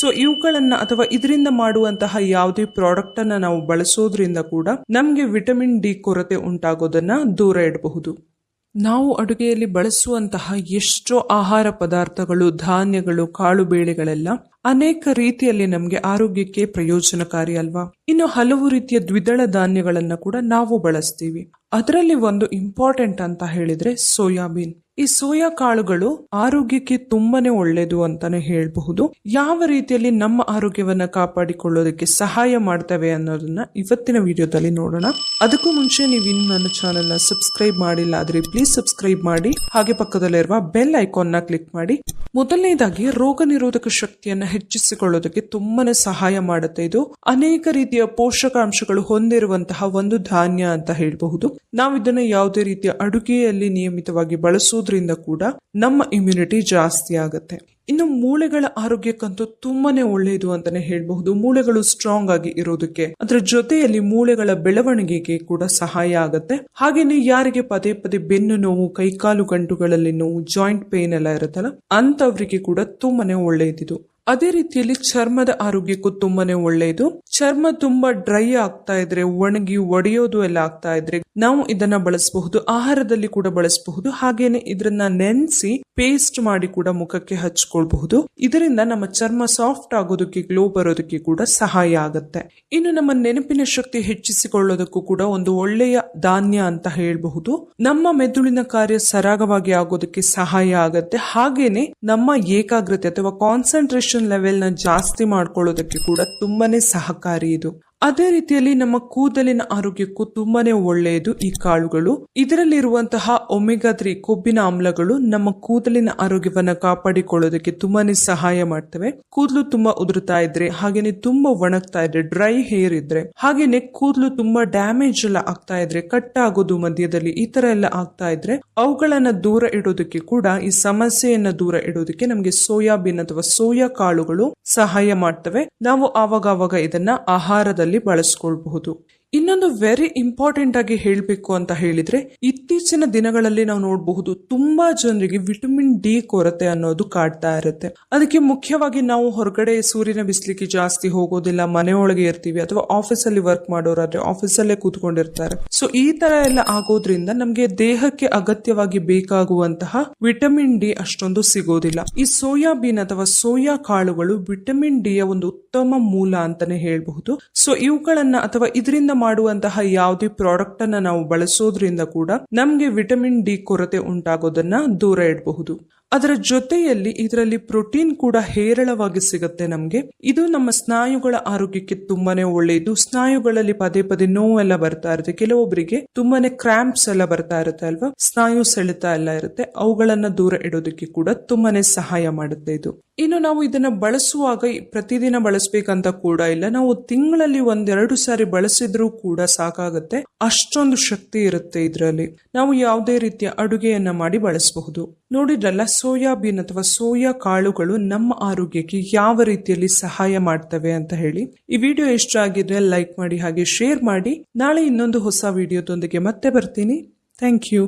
So ಇವುಗಳನ್ನ ಅಥವಾ ಇದರಿಂದ ಮಾಡುವಂತಹ ಯಾವುದೇ ಪ್ರಾಡಕ್ಟ್ ಅನ್ನ ನಾವು ಬಳಸೋದ್ರಿಂದ ಕೂಡ ನಮಗೆ ವಿಟಮಿನ್ ಡಿ ಕೊರತೆ ಉಂಟಾಗೋದನ್ನ ದೂರ ಇಡಬಹುದು. ನಾವು ಅಡುಗೆಯಲ್ಲಿ ಬಳಸುವಂತಹ ಎಷ್ಟೋ ಆಹಾರ ಪದಾರ್ಥಗಳು, ಧಾನ್ಯಗಳು, ಕಾಳು ಬೇಳೆಗಳೆಲ್ಲ ಅನೇಕ ರೀತಿಯಲ್ಲಿ ನಮಗೆ ಆರೋಗ್ಯಕ್ಕೆ ಪ್ರಯೋಜನಕಾರಿ ಅಲ್ವಾ? ಇನ್ನು ಹಲವು ರೀತಿಯ ದ್ವಿದಳ ಧಾನ್ಯಗಳನ್ನು ಕೂಡ ನಾವು ಬಳಸ್ತೀವಿ. ಅದರಲ್ಲಿ ಒಂದು ಇಂಪಾರ್ಟೆಂಟ್ ಅಂತ ಹೇಳಿದ್ರೆ ಸೋಯಾಬೀನ್. ಈ ಸೋಯಾ ಕಾಳುಗಳು ಆರೋಗ್ಯಕ್ಕೆ ತುಂಬಾನೇ ಒಳ್ಳೇದು ಅಂತಾನೆ ಹೇಳಬಹುದು. ಯಾವ ರೀತಿಯಲ್ಲಿ ನಮ್ಮ ಆರೋಗ್ಯವನ್ನ ಕಾಪಾಡಿಕೊಳ್ಳೋದಕ್ಕೆ ಸಹಾಯ ಮಾಡ್ತವೆ ಅನ್ನೋದನ್ನ ಇವತ್ತಿನ ವಿಡಿಯೋದಲ್ಲಿ ನೋಡೋಣ. ಅದಕ್ಕೂ ಮುಂಚೆ ನೀವು ಇನ್ನು ನನ್ನ ಚಾನೆಲ್ನ ಸಬ್ಸ್ಕ್ರೈಬ್ ಮಾಡಿಲ್ಲ ಆದ್ರೆ ಪ್ಲೀಸ್ ಸಬ್ಸ್ಕ್ರೈಬ್ ಮಾಡಿ, ಹಾಗೆ ಪಕ್ಕದಲ್ಲಿರುವ ಬೆಲ್ ಐಕಾನ್ನ ಕ್ಲಿಕ್ ಮಾಡಿ. ಮೊದಲನೇದಾಗಿ ರೋಗ ನಿರೋಧಕ ಶಕ್ತಿಯನ್ನ ಹೆಚ್ಚಿಸಿಕೊಳ್ಳೋದಕ್ಕೆ ತುಂಬಾನೇ ಸಹಾಯ ಮಾಡುತ್ತೆ ಇದು. ಅನೇಕ ರೀತಿಯ ಪೋಷಕಾಂಶಗಳು ಹೊಂದಿರುವಂತಹ ಒಂದು ಧಾನ್ಯ ಅಂತ ಹೇಳಬಹುದು. ನಾವು ಇದನ್ನ ಯಾವುದೇ ರೀತಿಯ ಅಡುಗೆಯಲ್ಲಿ ನಿಯಮಿತವಾಗಿ ಬಳಸೋದ್ರಿಂದ ಕೂಡ ನಮ್ಮ ಇಮ್ಯುನಿಟಿ ಜಾಸ್ತಿ ಆಗುತ್ತೆ. ಇನ್ನು ಮೂಳೆಗಳ ಆರೋಗ್ಯಕ್ಕಂತೂ ತುಂಬಾನೇ ಒಳ್ಳೆಯದು ಅಂತಾನೆ ಹೇಳಬಹುದು. ಮೂಳೆಗಳು ಸ್ಟ್ರಾಂಗ್ ಆಗಿ ಇರೋದಕ್ಕೆ ಅದರ ಜೊತೆಯಲ್ಲಿ ಮೂಳೆಗಳ ಬೆಳವಣಿಗೆಗೆ ಕೂಡ ಸಹಾಯ ಆಗುತ್ತೆ. ಹಾಗೇನೆ ಯಾರಿಗೆ ಪದೇ ಪದೇ ಬೆನ್ನು ನೋವು, ಕೈಕಾಲು ಗಂಟುಗಳಲ್ಲಿ ನೋವು ಜಾಯಿಂಟ್ ಪೇನ್ ಎಲ್ಲ ಇರುತ್ತಲ್ಲ ಅಂತವರಿಗೆ ಕೂಡ ತುಂಬಾನೇ ಒಳ್ಳೆಯದಿದು ಅದೇ ರೀತಿಯಲ್ಲಿ ಚರ್ಮದ ಆರೋಗ್ಯಕ್ಕೂ ತುಂಬಾನೇ ಒಳ್ಳೆಯದು ಚರ್ಮ ತುಂಬಾ ಡ್ರೈ ಆಗ್ತಾ ಇದ್ರೆ, ಒಣಗಿ ಒಡೆಯೋದು ಎಲ್ಲ ಆಗ್ತಾ ಇದ್ರೆ ನಾವು ಇದನ್ನ ಬಳಸಬಹುದು. ಆಹಾರದಲ್ಲಿ ಕೂಡ ಬಳಸಬಹುದು. ಹಾಗೇನೆ ಇದನ್ನ ನೆನೆಸಿ ಪೇಸ್ಟ್ ಮಾಡಿ ಕೂಡ ಮುಖಕ್ಕೆ ಹಚ್ಕೊಳ್ಬಹುದು. ಇದರಿಂದ ನಮ್ಮ ಚರ್ಮ ಸಾಫ್ಟ್ ಆಗೋದಕ್ಕೆ, ಗ್ಲೋ ಬರೋದಕ್ಕೆ ಕೂಡ ಸಹಾಯ ಆಗುತ್ತೆ. ಇನ್ನು ನಮ್ಮ ನೆನಪಿನ ಶಕ್ತಿ ಹೆಚ್ಚಿಸಿಕೊಳ್ಳೋದಕ್ಕೂ ಕೂಡ ಒಂದು ಒಳ್ಳೆಯ ಧಾನ್ಯ ಅಂತ ಹೇಳಬಹುದು. ನಮ್ಮ ಮೆದುಳಿನ ಕಾರ್ಯ ಸರಾಗವಾಗಿ ಆಗೋದಕ್ಕೆ ಸಹಾಯ ಆಗುತ್ತೆ. ಹಾಗೇನೆ ನಮ್ಮ ಏಕಾಗ್ರತೆ ಅಥವಾ ಕಾನ್ಸಂಟ್ರೇಷನ್ ಲೆವೆಲ್ ಲೆವೆಲ್ನ ಜಾಸ್ತಿ ಮಾಡ್ಕೊಳ್ಳೋದಕ್ಕೆ ಕೂಡ ತುಂಬಾ ಸಹಕಾರಿ ಇದು. ಅದೇ ರೀತಿಯಲ್ಲಿ ನಮ್ಮ ಕೂದಲಿನ ಆರೋಗ್ಯಕ್ಕೂ ತುಂಬಾನೇ ಒಳ್ಳೆಯದು ಈ ಕಾಳುಗಳು. ಇದರಲ್ಲಿರುವಂತಹ ಒಮೆಗಾ ತ್ರೀ ಕೊಬ್ಬಿನ ಆಮ್ಲಗಳು ನಮ್ಮ ಕೂದಲಿನ ಆರೋಗ್ಯವನ್ನ ಕಾಪಾಡಿಕೊಳ್ಳೋದಕ್ಕೆ ತುಂಬಾನೇ ಸಹಾಯ ಮಾಡ್ತವೆ. ಕೂದಲು ತುಂಬಾ ಉದುರುತ್ತಾ ಇದ್ರೆ, ಹಾಗೇನೆ ತುಂಬಾ ಒಣಗ್ತಾ ಇದ್ರೆ, ಡ್ರೈ ಹೇರ್ ಇದ್ರೆ, ಹಾಗೇನೆ ಕೂದಲು ತುಂಬಾ ಡ್ಯಾಮೇಜ್ ಎಲ್ಲ ಆಗ್ತಾ ಇದ್ರೆ, ಕಟ್ ಆಗೋದು ಮಧ್ಯದಲ್ಲಿ ಈ ತರ ಎಲ್ಲ ಆಗ್ತಾ ಇದ್ರೆ, ಅವುಗಳನ್ನ ದೂರ ಇಡೋದಕ್ಕೆ ಕೂಡ ಈ ಸಮಸ್ಯೆಯನ್ನ ದೂರ ಇಡೋದಕ್ಕೆ ನಮಗೆ ಸೋಯಾಬೀನ್ ಅಥವಾ ಸೋಯಾ ಕಾಳುಗಳು ಸಹಾಯ ಮಾಡ್ತವೆ. ನಾವು ಆವಾಗ ಇದನ್ನ ಆಹಾರದಲ್ಲಿ ಬಳಸ್ಕೊಳ್ಬಹುದು. ಇನ್ನೊಂದು ವೆರಿ ಇಂಪಾರ್ಟೆಂಟ್ ಆಗಿ ಹೇಳಬೇಕು ಅಂತ ಹೇಳಿದ್ರೆ, ಇತ್ತೀಚಿನ ದಿನಗಳಲ್ಲಿ ನಾವು ನೋಡಬಹುದು ತುಂಬಾ ಜನರಿಗೆ ವಿಟಮಿನ್ ಡಿ ಕೊರತೆ ಅನ್ನೋದು ಕಾಡ್ತಾ ಇರುತ್ತೆ. ಅದಕ್ಕೆ ಮುಖ್ಯವಾಗಿ ನಾವು ಹೊರಗಡೆ ಸೂರ್ಯನ ಬಿಸಿಲಿಗೆ ಜಾಸ್ತಿ ಹೋಗೋದಿಲ್ಲ, ಮನೆಯೊಳಗೆ ಇರ್ತೀವಿ ಅಥವಾ ಆಫೀಸ್ ಅಲ್ಲಿ ವರ್ಕ್ ಮಾಡೋರಾದ್ರೆ ಆಫೀಸ್ ಅಲ್ಲೇ ಕೂತ್ಕೊಂಡಿರ್ತಾರೆ. ಸೊ ಈ ತರ ಎಲ್ಲ ಆಗೋದ್ರಿಂದ ನಮಗೆ ದೇಹಕ್ಕೆ ಅಗತ್ಯವಾಗಿ ಬೇಕಾಗುವಂತಹ ವಿಟಮಿನ್ ಡಿ ಅಷ್ಟೊಂದು ಸಿಗೋದಿಲ್ಲ. ಈ ಸೋಯಾಬೀನ್ ಅಥವಾ ಸೋಯಾ ಕಾಳುಗಳು ವಿಟಮಿನ್ ಡಿ ಯ ಒಂದು ಉತ್ತಮ ಮೂಲ ಅಂತಾನೆ ಹೇಳಬಹುದು. ಸೊ ಇವುಗಳನ್ನ ಅಥವಾ ಇದರಿಂದ ಮಾಡುವಂತಹ ಯಾವುದೇ ಪ್ರಾಡಕ್ಟ್ ಅನ್ನ ನಾವು ಬಳಸೋದ್ರಿಂದ ಕೂಡ ನಮ್ಗೆ ವಿಟಮಿನ್ ಡಿ ಕೊರತೆ ಉಂಟಾಗೋದನ್ನ ದೂರ ಇಡಬಹುದು. ಅದರ ಜೊತೆಯಲ್ಲಿ ಇದರಲ್ಲಿ ಪ್ರೋಟೀನ್ ಕೂಡ ಹೇರಳವಾಗಿ ಸಿಗುತ್ತೆ ನಮಗೆ. ಇದು ನಮ್ಮ ಸ್ನಾಯುಗಳ ಆರೋಗ್ಯಕ್ಕೆ ತುಂಬಾನೇ ಒಳ್ಳೆಯದು ಸ್ನಾಯುಗಳಲ್ಲಿ ಪದೇ ಪದೇ ನೋವೆಲ್ಲ ಬರ್ತಾ ಇರುತ್ತೆ. ಕೆಲವೊಬ್ಬರಿಗೆ ತುಂಬಾನೇ ಕ್ರಾಂಪ್ಸ್ ಎಲ್ಲ ಬರ್ತಾ ಇರುತ್ತೆ ಅಲ್ವಾ? ಸ್ನಾಯು ಸೆಳೆತ ಎಲ್ಲ ಇರುತ್ತೆ. ಅವುಗಳನ್ನ ದೂರ ಇಡೋದಕ್ಕೆ ಕೂಡ ತುಂಬಾನೇ ಸಹಾಯ ಮಾಡುತ್ತೆ ಇದು. ಇನ್ನು ನಾವು ಇದನ್ನ ಬಳಸುವಾಗ ಪ್ರತಿದಿನ ಬಳಸಬೇಕಂತ ಕೂಡ ಇಲ್ಲ. ನಾವು ತಿಂಗಳಲ್ಲಿ ಒಂದೆರಡು ಸಾರಿ ಬಳಸಿದ್ರೂ ಕೂಡ ಸಾಕಾಗುತ್ತೆ. ಅಷ್ಟೊಂದು ಶಕ್ತಿ ಇರುತ್ತೆ ಇದರಲ್ಲಿ. ನಾವು ಯಾವುದೇ ರೀತಿಯ ಅಡುಗೆಯನ್ನ ಮಾಡಿ ಬಳಸಬಹುದು. ನೋಡಿದ್ರಲ್ಲ ಸೋಯಾಬೀನ್ ಅಥವಾ ಸೋಯಾ ಕಾಳುಗಳು ನಮ್ಮ ಆರೋಗ್ಯಕ್ಕೆ ಯಾವ ರೀತಿಯಲ್ಲಿ ಸಹಾಯ ಮಾಡ್ತವೆ ಅಂತ ಹೇಳಿ ಈ ವಿಡಿಯೋ ಇಷ್ಟ ಆಗಿದ್ರೆ ಲೈಕ್ ಮಾಡಿ ಹಾಗೆ ಶೇರ್ ಮಾಡಿ. ನಾಳೆ ಇನ್ನೊಂದು ಹೊಸ ವಿಡಿಯೋದೊಂದಿಗೆ ಮತ್ತೆ ಬರ್ತೀನಿ. Thank you.